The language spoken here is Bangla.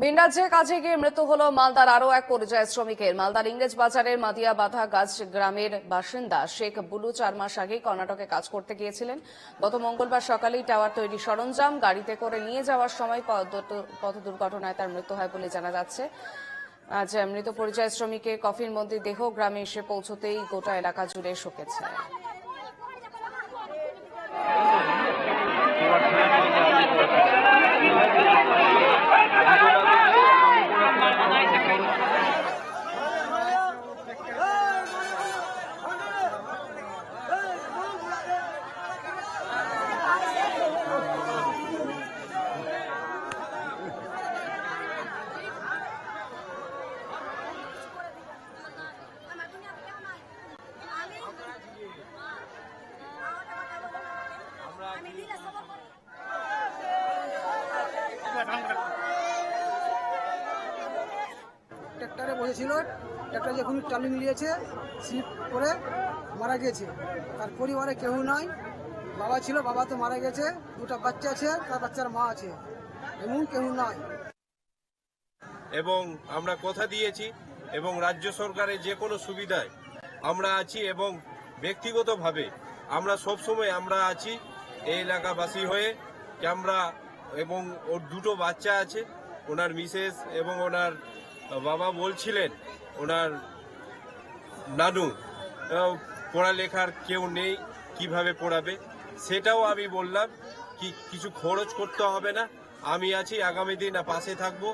ভিন কাজে গিয়ে মৃত্যু হল মালদার আরও এক পরিযায়ী শ্রমিকের। মালদার ইংরেজ বাজারের মাদিয়া বাধা গাছ গ্রামের বাসিন্দা শেখ বুলু চার মাস আগেই কর্ণাটকে কাজ করতে গিয়েছিলেন। গত মঙ্গলবার সকালেই টাওয়ার তৈরি সরঞ্জাম গাড়িতে করে নিয়ে যাওয়ার সময় পথ- পথ দুর্ঘটনায় তার মৃত্যু হয় বলে জানা যাচ্ছে। আজ মৃত পরিযায়ী শ্রমিকের কফিন মন্দির দেহ গ্রামে এসে পৌঁছতেই গোটা এলাকা জুড়ে শোকেছে ট্র্যাক্টরে বসেছিল ট্র্যাক্টর যখন টার্নিং নিয়েছে স্লিপ করে মারা গেছে তার পরিবারে কেউ নাই। বাবা ছিল বাবা তো মারা গেছে দুটো বাচ্চা আছে তার বাচ্চার মা আছে এমন কেউ নাই। এবং আমরা কথা দিয়েছি এবং রাজ্য সরকারের যে কোনো সুবিধায় আমরা আছি এবং ব্যক্তিগতভাবে আমরা সবসময় আমরা আছি এই এলাকাবাসী হয়ে যে আমরা এবং ওর দুটো বাচ্চা আছে, ওনার মিসেস এবং ওনার বাবা বলছিলেন, ওনার নানু পড়ালেখার কেউ নেই, কীভাবে পড়াবে? সেটাও আমি বললাম, কি, কিছু খরচ করতে হবে না, আমি আছি, আগামী দিন পাশে থাকব।